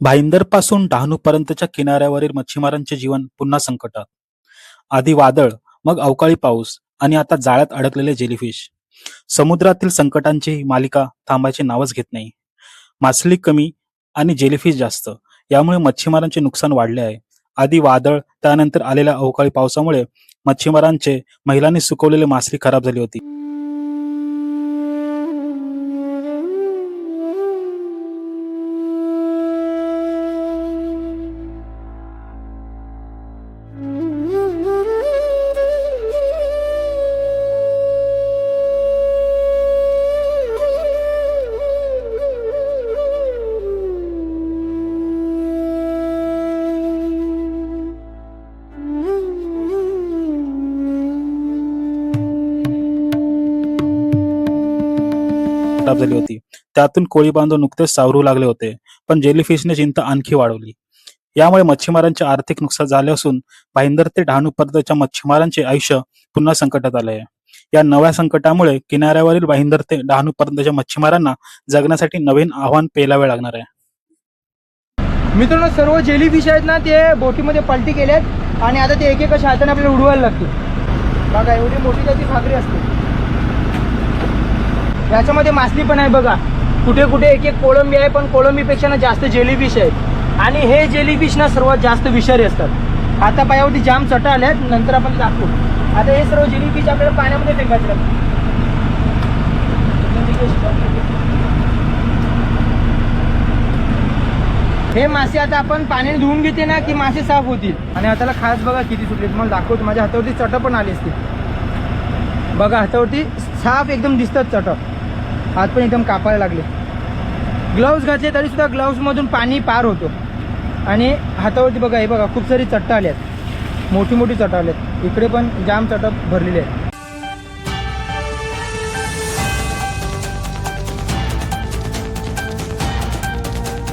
भाईंदरपासून डहाणूपर्यंतच्या किनाऱ्यावरील मच्छीमारांचे जीवन पुन्हा संकटात आधी वादळ मग अवकाळी पाऊस आणि आता जाळ्यात अडकलेले जेलीफिश. समुद्रातील संकटांची मालिका थांबायचे नावच घेत नाही. मासळी कमी आणि जेलीफिश जास्त यामुळे मच्छीमारांचे नुकसान वाढले आहे. आधी वादळ त्यानंतर आलेल्या अवकाळी पावसामुळे मच्छीमारांचे महिलांनी सुकवलेले मासळी खराब झाली होती. खराब झाली होती. त्यातून कोळी बांधव नुकतेच सावरू लागले होते पण जेलीफिशने चिंता आणखी वाढवली. यामुळे मच्छीमारांचे आर्थिक नुकसान झाले असून भाईंदर ते डहाणूपर्यंतच्या मच्छीमारांचे आयुष्य पुन्हा संकटात आले आहे या नव्या संकटामुळे किनाऱ्यावरील भाईंदर ते डहाणूपर्यंतच्या मच्छीमारांना जगण्यासाठी नवीन आव्हान पेलावे लागणार आहे. मित्रांनो सर्व जेलीफिश आहेत ना ते बोटीमध्ये पलटी केल्यात आणि आता ते एक एक अशा हाताने आपल्याला उडवायला लागते बघा एवढी मोठी त्याची भाकरी असते. याच्यामध्ये मासली पण आहे बघा. कुठे कुठे एक एक कोळंबी आहे पण कोळंबीपेक्षा ना जास्त जेलीफिश आहे. आहेत आणि हे जेलीफिश ना सर्वात जास्त विषारी असतात. आता पायावरती जाम चटा आल्यात नंतर आपण दाखवू. आता हे सर्व जेलीफिश आपल्याला पाण्यामध्ये फेकायचे हे मासे आता आपण पाण्याने धुवून घेते ना की मासे साफ होतील. आणि हाताला खास बघा किती सुटले तुम्हाला दाखवतो माझ्या हातावरती चट पण आली असते बघा हातावरती साफ एकदम दिसतात चट. हात पण एकदम कापायला लागले. ग्लव्स घातले तरी सुद्धा पाणी पार होतो. आणि हातावरती बघा हे बघा खूप सारी चट्टा आल्या आहेत मोठी मोठी चट्टा आल्या आहेत इकडे पण जाम चट भरलेली आहेत.